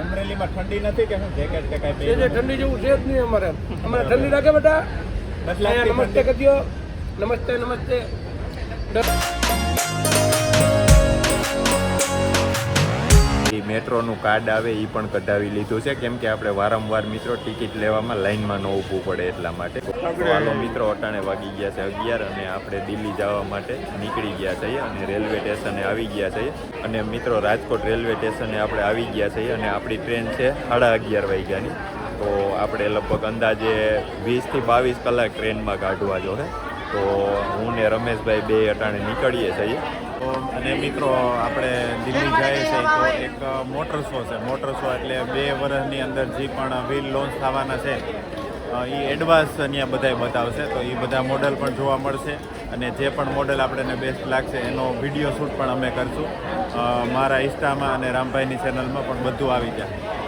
અમરેલીમાં ઠંડી નથી કે શું? જેકેટ કે જે જે કાંઈ ઠંડી જેવું છે જ નહીં અમારે. અમારે ઠંડી લાગે બેટા. નમસ્તે? કરજો નમસ્તે નમસ્તે. મેટ્રોનું કાર્ડ આવે એ પણ કઢાવી લીધું છે. કેમ કે આપણે વારંવાર મિત્રો ટિકિટ લેવામાં લાઇનમાં ન ઊભું પડે એટલા માટે. હાલો મિત્રો, અટાણે વાગી ગયા છે અગિયાર અને આપણે દિલ્હી જવા માટે નીકળી ગયા છીએ અને રેલવે સ્ટેશને આવી ગયા છીએ. અને મિત્રો, રાજકોટ રેલવે સ્ટેશને આપણે આવી ગયા છીએ અને આપણી ટ્રેન છે સાડા અગિયાર વાગ્યાની. તો આપણે લગભગ અંદાજે વીસથી બાવીસ કલાક ટ્રેનમાં કાઢવા જો છે તો હું ને રમેશભાઈ બે અટાણે નીકળીએ છીએ. અને મિત્રો, આપણે દિલ્હી જઈએ છીએ તો એક મોટર શો છે. મોટર શો એટલે બે વર્ષની અંદર જે પણ વ્હીલ લોન્ચ થવાના છે એ એડવાન્સ અહીંયા બધાય બતાવશે. તો એ બધા મોડલ પણ જોવા મળશે અને જે પણ મોડલ આપણને બેસ્ટ લાગશે, એનો વીડિયો શૂટ પણ અમે કરશું. મારા ઇન્સ્ટામાં અને રામભાઈની ચેનલમાં પણ બધું આવી જાય.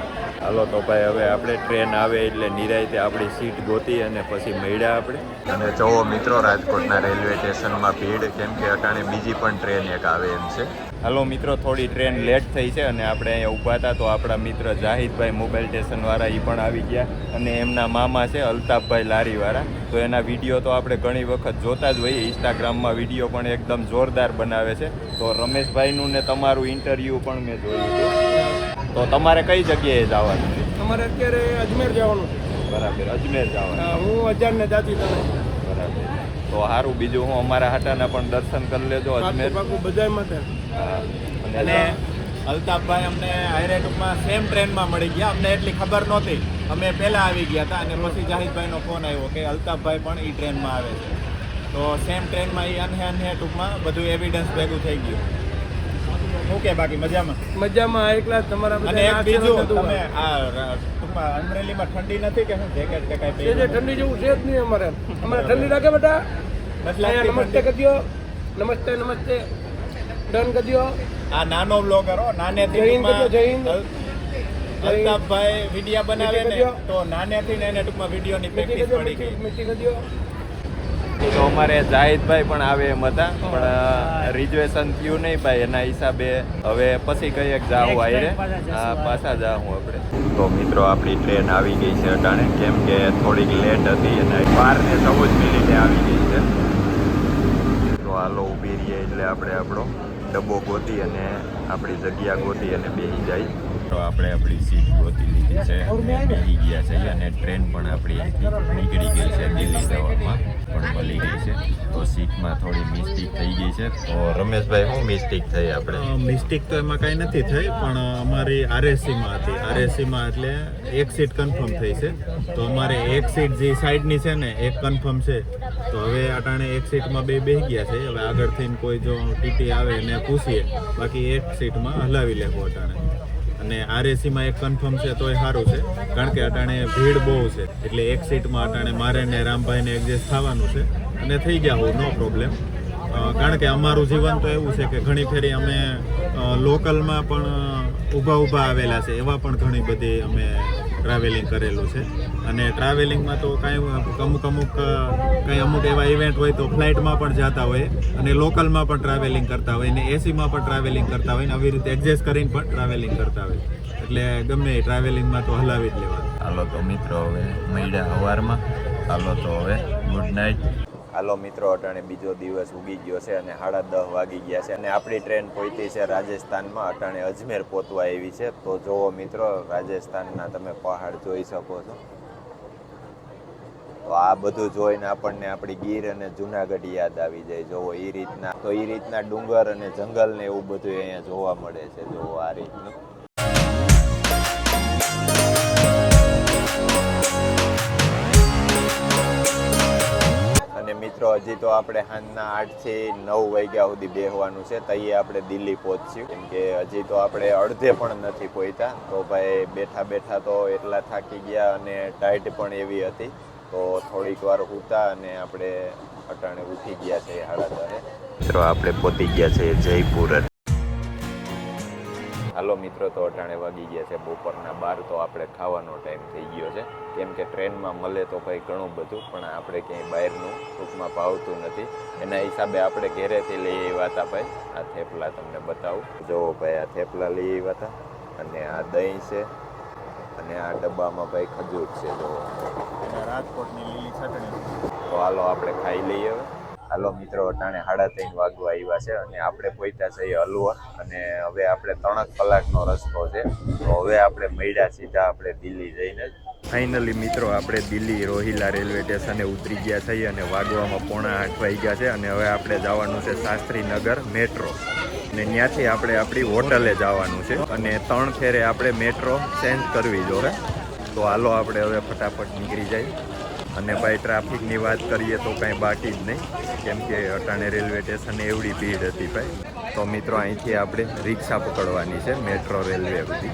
હાલો તો ભાઈ હવે આપણે ટ્રેન આવે એટલે નિરાયતે આપણી સીટ ગોતી અને પછી મળ્યા આપણે. અને જોવો મિત્રો રાજકોટના રેલવે સ્ટેશનમાં ભીડ કેમ કે અટાણે બીજી પણ ટ્રેન એક આવે એમ છે. હાલો મિત્રો થોડી ટ્રેન લેટ થઈ છે અને આપણે અહીંયા ઊભા હતા તો આપણા મિત્ર જાહિદભાઈ મોબાઈલ સ્ટેશનવાળા એ પણ આવી ગયા અને એમના મામા છે અલ્તાફભાઈ લારીવાળા. તો એના વીડિયો તો આપણે ઘણી વખત જોતા જ હોઈએ. ઇન્સ્ટાગ્રામમાં વીડિયો પણ એકદમ જોરદાર બનાવે છે. તો રમેશભાઈનું ને તમારું ઇન્ટરવ્યૂ પણ મેં જોયું હતું તો તમારે કઈ જગ્યાએ જવાનું? છે અમારે અત્યારે અજમેર જવાનું છે. બરાબર અજમેર જવાનું. હું અજાણને જાતી તમે. બરાબર. તો સારું બીજું હું અમારા હાટાના પણ દર્શન કરી લેજો અજમેર. પાકું બધાય બધા માટે. હા. અને અને અલ્તાફભાઈ અમને હાઈરે ટૂંકમાં સેમ ટ્રેનમાં મળી ગયા. અમને એટલી ખબર નહોતી. અમે પહેલાં આવી ગયા હતા અને પછી જાહિદભાઈનો ફોન આવ્યો કે અલ્તાફભાઈ પણ એ ટ્રેનમાં આવે છે. તો સેમ ટ્રેનમાં એ અનહે અનહે ટૂંકમાં બધું એવિડન્સ ભેગું થઈ ગયું. શું કે બાકી મજામાં? મજામાં એક ક્લાસ તમારા અને એક બધા બીજું તમે આ ટૂંકમાં અમરેલીમાં ઠંડી નથી કે શું? જેકેટ કે જે કાંઈ જે ઠંડી જેવું છે જ નહીં અમારે. અમારે ઠંડી લાગે બેટા નમસ્તે કરજો નમસ્તે નમસ્તે. ડન કરજો આ નાનો બ્લોગર હો નાનેથી જય હિન્દ જય હિન્દ. અલ્તાફભાઈ વિડિયા બનાવે ને. તો નાનેથી ને એને ટૂંકમાં વિડીયોની પ્રેક્ટિસ પડી ગઈ. તો અમારે જાહિદભાઈ પણ આવે એમ હતા પણ રિઝર્વેશન થયું નહીં ભાઈ એના હિસાબે હવે પછી કઈ એક જાવું આયરે. હા પાછા જાવું આપણે. તો મિત્રો આપણી ટ્રેન આવી ગઈ છે અટાણે. કેમ કે થોડીક લેટ હતી અને બાર ને ચૌદ મિનિટે આવી ગઈ છે. તો હાલો ઊભી રહીએ એટલે આપણે આપણો ડબ્બો ગોતી અને આપણી જગ્યા ગોતી અને બેસી જાય. તો આપણે આપણી સીટ ગોતી લીધી છે અને બેસી ગયા છે અને ટ્રેન પણ આપણી અહીંથી નીકળી ગઈ છે દિલ્હી જવામાં પણ મળી ગઈ છે. તો સીટમાં થોડી મિસ્ટેક થઈ ગઈ છે. તો રમેશભાઈ શું મિસ્ટેક થઈ આપણે? મિસ્ટેક તો એમાં કાંઈ નથી થઈ પણ અમારી આરએસસીમાં હતી. આરએસસીમાં એટલે એક સીટ કન્ફર્મ થઈ છે. તો અમારે એક સીટ જે સાઈડની છે ને એક કન્ફર્મ છે. તો હવે અટાણે એક સીટમાં બે બેહી ગયા છે. હવે આગળથી કોઈ જો ટીટી આવે એને પૂછીએ. બાકી એક સીટમાં હલાવી લેવું અટાણે. અને આરએસીમાં એક કન્ફર્મ છે તોય સારું છે. કારણ કે અટાણે ભીડ બહુ છે. એટલે એક સીટમાં અટાણે મારે ને રામભાઈને એડજસ્ટ થવાનું છે. અને થઈ ગયા હોઉં નો પ્રોબ્લેમ કારણ કે અમારું જીવન તો એવું છે કે ઘણી ફેરી અમે લોકલમાં પણ ઊભા ઊભા આવેલા છે. એવા પણ ઘણી બધી અમે ટ્રાવેલિંગ કરેલું છે. અને ટ્રાવેલિંગમાં તો કાંઈ અમુક અમુક કંઈ અમુક એવા ઇવેન્ટ હોય તો ફ્લાઇટમાં પણ જતા હોય અને લોકલમાં પણ ટ્રાવેલિંગ કરતા હોય ને એસીમાં પણ ટ્રાવેલિંગ કરતા હોય ને આવી રીતે એડજસ્ટ કરીને પણ ટ્રાવેલિંગ કરતા હોય. એટલે ગમે ટ્રાવેલિંગમાં તો હલાવી જ લેવાનું. હાલો તો મિત્રો હવે મળ્યા સવારમાં હાલો તો હવે ગુડ નાઇટ હાલો મિત્રો, અટાણે બીજો દિવસ ઉગી ગયો છે અને સાડા દસ વાગી ગયા છે. અને આપણી ટ્રેન પહોંચી છે રાજસ્થાનમાં, અટાણે અજમેર પહોંચવા આવી છે. તો જુઓ મિત્રો, રાજસ્થાનના તમે પહાડ જોઈ શકો છો. તો આ બધું જોઈને આપણને આપણી ગીર અને જુનાગઢ યાદ આવી જાય. જોવો એ રીતના, તો એ રીતના ડુંગર અને જંગલ ને એવું બધું અહીંયા જોવા મળે છે. જોવો આ રીતનું. હજી તો આપણે સાંજના આઠથી નવ વાગ્યા સુધી બેહવાનું છે, તઈએ આપણે દિલ્હી પહોંચ્યું. કેમ કે હજી તો આપણે અડધે પણ નથી પહોંચ્યા તો ભાઈ બેઠા બેઠા તો એટલા થાકી ગયા અને ટાઈટ પણ એવી હતી. તો થોડીક વાર ઉતા અને આપણે અટાણે ઉઠી ગયા છે હાડા મિત્રો આપણે પહોંચી ગયા છે જયપુર હાલો મિત્રો તો અટાણે વાગી ગયા છે બપોરના બાર તો આપણે ખાવાનો ટાઈમ થઈ ગયો છે. કેમ કે ટ્રેનમાં મળે તો ભાઈ ઘણું બધું પણ આપણે ક્યાંય બહારનું ટૂંકમાં ભાવતું નથી. એના હિસાબે આપણે ઘેરેથી લઈ આવ્યા હતા ભાઈ. આ થેપલા તમને બતાવું. જુઓ ભાઈ આ થેપલા લઈ આવ્યા હતા. અને આ દહીં છે. અને આ ડબ્બામાં ભાઈ ખજૂર છે જુઓ. રાજકોટની લીલી ચટણી. તો હાલો આપણે ખાઈ લઈએ હવે. હાલો મિત્રો, અટાણે સાડા ત્રણ વાગવા આવ્યા છે અને આપણે પહોંચ્યા છીએ અલવર અને હવે આપણે ત્રણ કલાકનો રસ્તો છે. તો હવે આપણે મળ્યા સીધા આપણે દિલ્હી જઈને ફાઇનલી મિત્રો, આપણે દિલ્હી રોહિલા રેલવે સ્ટેશને ઉતરી ગયા છીએ અને વાગવામાં પોણા આઠ વાગ્યા છે અને હવે આપણે જવાનું છે શાસ્ત્રીનગર મેટ્રો. અને ત્યાંથી આપણે આપણી હોટલે જવાનું છે અને ત્રણ ફેરે આપણે મેટ્રો ચેન્જ કરવી જોઈએ તો હાલો આપણે હવે ફટાફટ નીકળી જાય અને ભાઈ ટ્રાફિકની વાત કરીએ તો કાંઈ બાકી જ નહીં, કેમ કે અટાણે રેલવે સ્ટેશને એવડી ભીડ હતી ભાઈ. તો મિત્રો, અહીંથી આપણે રિક્ષા પકડવાની છે મેટ્રો રેલવે સુધી.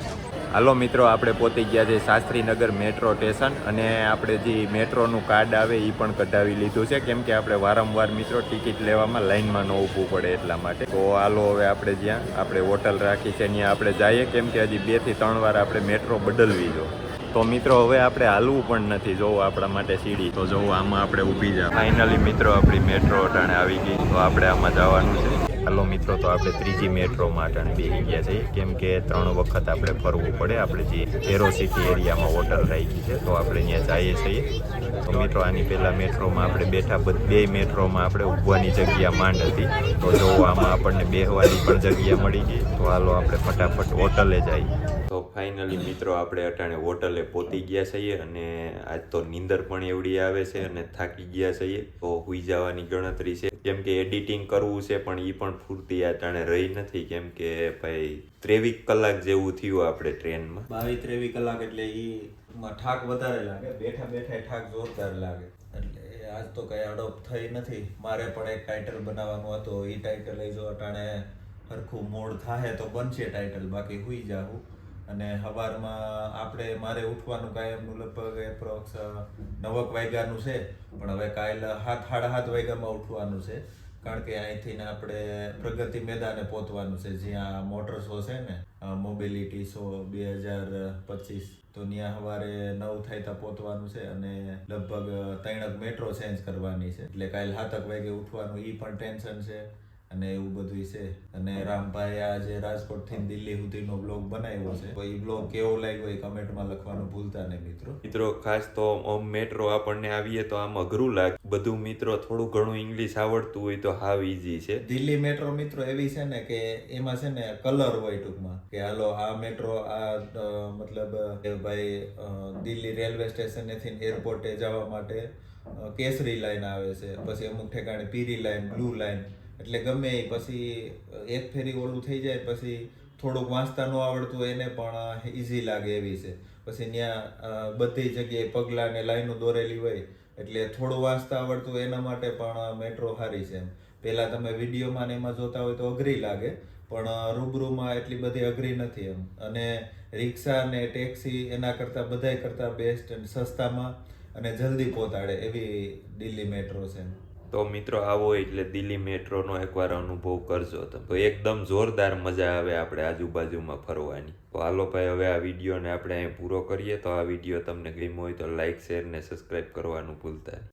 હાલો મિત્રો, આપણે પોતે ગયા છે શાસ્ત્રીનગર મેટ્રો સ્ટેશન અને આપણે જે મેટ્રોનું કાર્ડ આવે એ પણ કઢાવી લીધું છે, કેમ કે આપણે વારંવાર મિત્રો ટિકિટ લેવામાં લાઇનમાં ન ઊભું પડે એટલા માટે. તો હાલો હવે આપણે જ્યાં, આપણે હોટલ રાખી છે, ત્યાં આપણે જઈએ, કેમ કે હજી બેથી ત્રણ વાર આપણે મેટ્રો બદલવી જો. તો મિત્રો, હવે આપણે હાલવું પણ નથી. જોવું, આપણા માટે સીડી. તો જોવું, આમાં આપણે ઊભી જા. ફાઇનલી મિત્રો, આપણી મેટ્રો અટાણે આવી ગઈ. તો આપણે આમાં જવાનું છે. હાલો મિત્રો, તો આપણે ત્રીજી મેટ્રોમાં અટાણે બેસી ગયા છીએ. કેમ કે ત્રણ વખત આપણે ફરવું પડે. આપણે જે એરો સિટી એરિયામાં હોટલ રાખી છે, તો આપણે ત્યાં જઈએ છીએ. તો મિત્રો, આની પહેલાં મેટ્રોમાં આપણે બેઠા. બે મેટ્રોમાં આપણે ઊભવાની જગ્યા માંડ હતી. તો જો આમાં આપણને બેહવાની પણ જગ્યા મળી ગઈ. તો હાલો, આપણે ફટાફટ હોટલે જઈએ. તો ફાઇનલી મિત્રો, આપણે અટાણે હોટલે પહોંચી ગયા છીએ અને આજ તો નીંદર પણ એવડી આવે છે અને થાકી ગયા છીએ. તો હુઈ જવાની ગણતરી છે. કેમ કે એડિટિંગ કરવું છે, પણ એ પણ પૂરતી અટાણે રહી નથી. કેમ કે ભાઈ ત્રેવીસ કલાક જેવું થયું આપણે ટ્રેનમાં. બાવીસ ત્રેવીસ કલાક એટલે માં થાક વધારે લાગે. બેઠા બેઠા થાક જોરદાર લાગે. એટલે આજ તો કઈ અડોપ થઈ નથી. મારે પણ એક ટાઇટલ બનાવવાનું હતું. એ ટાઇટલ લઈ જો અટાણે સરખું મોડ થાય તો બનશે ટાઇટલ બાકી હુઈ જાહું. અને સવારમાં આપણે મારે ઉઠવાનું કાયમનું લગભગ એપ્રોક્સ નવક વાગ્યાનું છે. પણ હવે કાલ હાથ સાડા સાત વાગ્યામાં ઉઠવાનું છે. કારણ કે અહીંથી ને આપણે પ્રગતિ મેદાને પહોંચવાનું છે. જ્યાં મોટર શો છે ને મોબિલિટી શો બે હજાર પચીસ. તો ત્યાં સવારે નવ થાય ત્યાં પહોંચવાનું છે અને લગભગ ત્રણક મેટ્રો ચેન્જ કરવાની છે. એટલે કાલ સાતક વાગે ઉઠવાનું એ પણ ટેન્શન છે. અને એવું બધું છે. અને રામભાઈ આ જે રાજકોટથી દિલ્હી સુધીનો બ્લોગ બનાવ્યો છે. તો એ બ્લોગ કેવો લાગ્યો એ કમેન્ટમાં લખવાનું ભૂલતા નહીં મિત્રો. મિત્રો ખાસ તો ઓમ મેટ્રો આપણને આવીએ તો આમ અઘરું લાગે. બધું મિત્રો થોડું ઘણું ઇંગ્લિશ આવડતું હોય તો હાવ ઈઝી છે. દિલ્હી મેટ્રો મિત્રો એવી છે ને કે એમાં છે ને કલર હોય ટૂંકમાં. કે હાલો આ મેટ્રો આ મતલબ ભાઈ દિલ્હી રેલવે સ્ટેશનેથી એરપોર્ટે જવા માટે કેસરી લાઈન આવે છે. પછી અમુક ઠેકાણે પીરી લાઈન બ્લુ લાઈન એટલે ગમે એ પછી એક ફેરી ઓલું થઈ જાય, પછી થોડુંક વાંચતા ન આવડતું એને પણ ઇઝી લાગે એવી છે. પછી ત્યાં બધી જગ્યાએ પગલાં ને લાઈનો દોરેલી હોય, એટલે થોડું વાંચતા આવડતું એના માટે પણ મેટ્રો સારી છે એમ. પહેલાં તમે વિડીયોમાં ને એમાં જોતા હોય તો અઘરી લાગે, પણ રૂબરૂમાં એટલી બધી અઘરી નથી એમ. અને રિક્ષા ને ટેક્સી એના કરતાં બધાય કરતાં બેસ્ટ અને સસ્તામાં અને જલ્દી પહોંચાડે એવી દિલ્હી મેટ્રો છે તો મિત્રો આવો એટલે દિલ્હી મેટ્રોનો એકવાર અનુભવ કરજો તો એકદમ જોરદાર મજા આવે આપણે આજુબાજુમાં ફરવાની. તો હાલો ભાઈ, હવે આ વિડીયોને આપણે અહીં પૂરો કરીએ. તો આ વીડિયો તમને ગમ્યો હોય તો લાઇક શેર ને સબસ્ક્રાઈબ કરવાનું ભૂલતા નહીં.